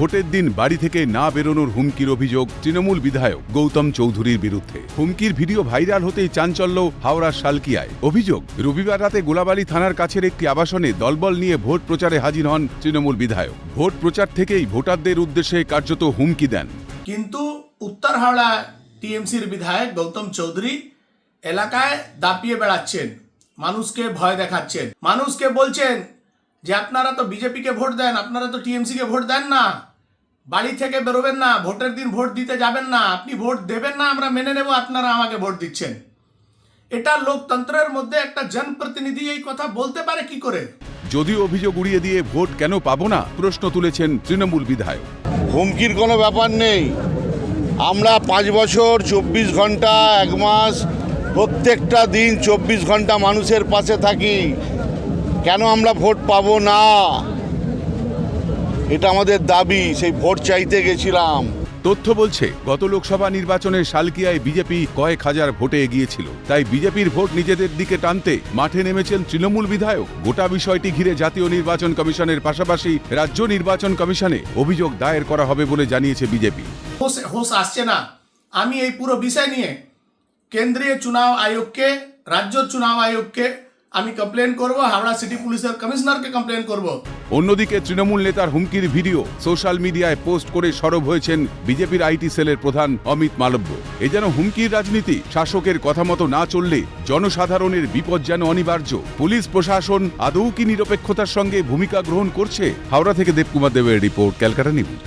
ভোটের দিন বাড়ি থেকে না বেরোনোর হুমকির অভিযোগ তৃণমূল বিধায়ক গৌতম চৌধুরীর বিরুদ্ধে। হুমকির ভিডিও ভাইরাল হতেই চাঞ্চল্য হাওড়ার শালকিয়ায়। অভিযোগ, রবিবার রাতে গোলাবাড়ি থানার কাছের একটি আবাসনে দলবল নিয়ে ভোট প্রচারে হাজির হন তৃণমূল বিধায়ক। ভোট প্রচার থেকেই ভোটারদের উদ্দেশ্যে কার্যত হুমকি দেন। কিন্তু উত্তর হাওড়া টিএমসির বিধায়ক গৌতম চৌধুরী এলাকায় দাপিয়ে বেড়াচ্ছেন, মানুষকে ভয় দেখাচ্ছেন। মানুষকে বলছেন যে, আপনারা তো বিজেপিকে ভোট দেন, আপনারা তো টিএমসিকে ভোট দেন না। বাড়ি থেকে বেরোবেন না ভোটের দিন ভোট দিতে যাবেন না আপনি ভোট দেবেন না আমরা মেনে নেব আপনারা আমাকে ভোট দিচ্ছেন। এটা লোকতন্ত্রের মধ্যে একটা জনপ্রতিনিধি এই কথা বলতে পারে কি করে? যদি অভিযোগ উড়িয়ে দিয়ে ভোট কেন পাবো না প্রশ্ন তুলেছেন তৃণমূল বিধায়ক। হুমকির কোনো ব্যাপার নেই। আমরা পাঁচ বছর চব্বিশ ঘণ্টা এক মাস প্রত্যেকটা দিন চব্বিশ ঘণ্টা মানুষের পাশে থাকি। কেন আমরা ভোট পাবো না? এটা আমাদের দাবি সেই ভোট চাইতে গেছিলাম। তথ্য বলছে গত লোকসভা নির্বাচনে শালকিয়ায় বিজেপি কয়েক হাজার ভোটে এগিয়েছিল। তাই বিজেপির ভোট নিজেদের দিকে টানতে মাঠে নেমেছেন তৃণমূল বিধায়ক। গোটা বিষয়টি ঘিরে জাতীয় নির্বাচন কমিশনের পাশাপাশি রাজ্য নির্বাচন কমিশনে অভিযোগ দায়ের করা হবে বলে জানিয়েছে বিজেপি। হোশ হোশ আসছে না। আমি এই পুরো বিষয় নিয়ে কেন্দ্রীয় চুনাव আয়োগকে রাজ্য চুনাव আয়োগকে আমি কমপ্লেন করব, হাওড়া সিটি পুলিশের কমিশনারকে কমপ্লেন করব। অন্যদিকে তৃণমূল নেতার হুমকির ভিডিও সোশ্যাল মিডিয়ায় পোস্ট করে সরব হয়েছেন বিজেপির আইটি সেলের প্রধান অমিত মালব্য। এ যেন হুমকির রাজনীতি, শাসকের কথা মতো না চললে জনসাধারণের বিপদ যেন অনিবার্য। পুলিশ প্রশাসন আদৌ কি নিরপেক্ষতার সঙ্গে ভূমিকা গ্রহণ করছে? হাওড়া থেকে দেবকুমার দেবের রিপোর্ট, ক্যালকাটা নিউজ।